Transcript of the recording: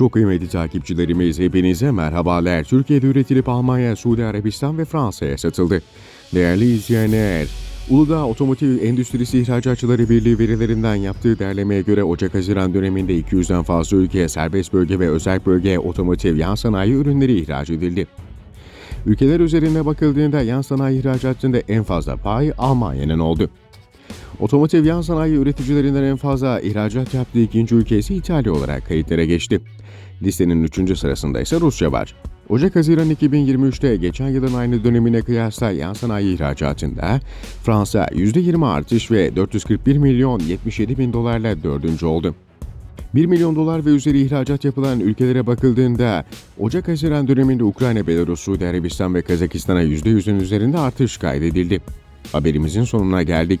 Çok kıymetli takipçilerimiz hepinize merhabalar. Türkiye'de üretilip Almanya, Suudi Arabistan ve Fransa'ya satıldı. Değerli izleyenler, Uludağ Otomotiv Endüstrisi İhracatçıları Birliği verilerinden yaptığı derlemeye göre Ocak-Haziran döneminde 200'den fazla ülkeye serbest bölge ve özel bölge otomotiv yan sanayi ürünleri ihraç edildi. Ülkeler üzerinde bakıldığında yan sanayi ihracatında en fazla pay Almanya'nın oldu. Otomotiv yan sanayi üreticilerinden en fazla ihracat yaptığı ikinci ülke ise İtalya olarak kayıtlara geçti. Listenin üçüncü sırasında ise Rusya var. Ocak-Haziran 2023'te geçen yılın aynı dönemine kıyasla yan sanayi ihracatında Fransa %20 artış ve 441 milyon 77 bin dolarla dördüncü oldu. 1 milyon dolar ve üzeri ihracat yapılan ülkelere bakıldığında Ocak-Haziran döneminde Ukrayna, Belarus, Suudi Arabistan ve Kazakistan'a %100'ün üzerinde artış kaydedildi. Haberimizin sonuna geldik.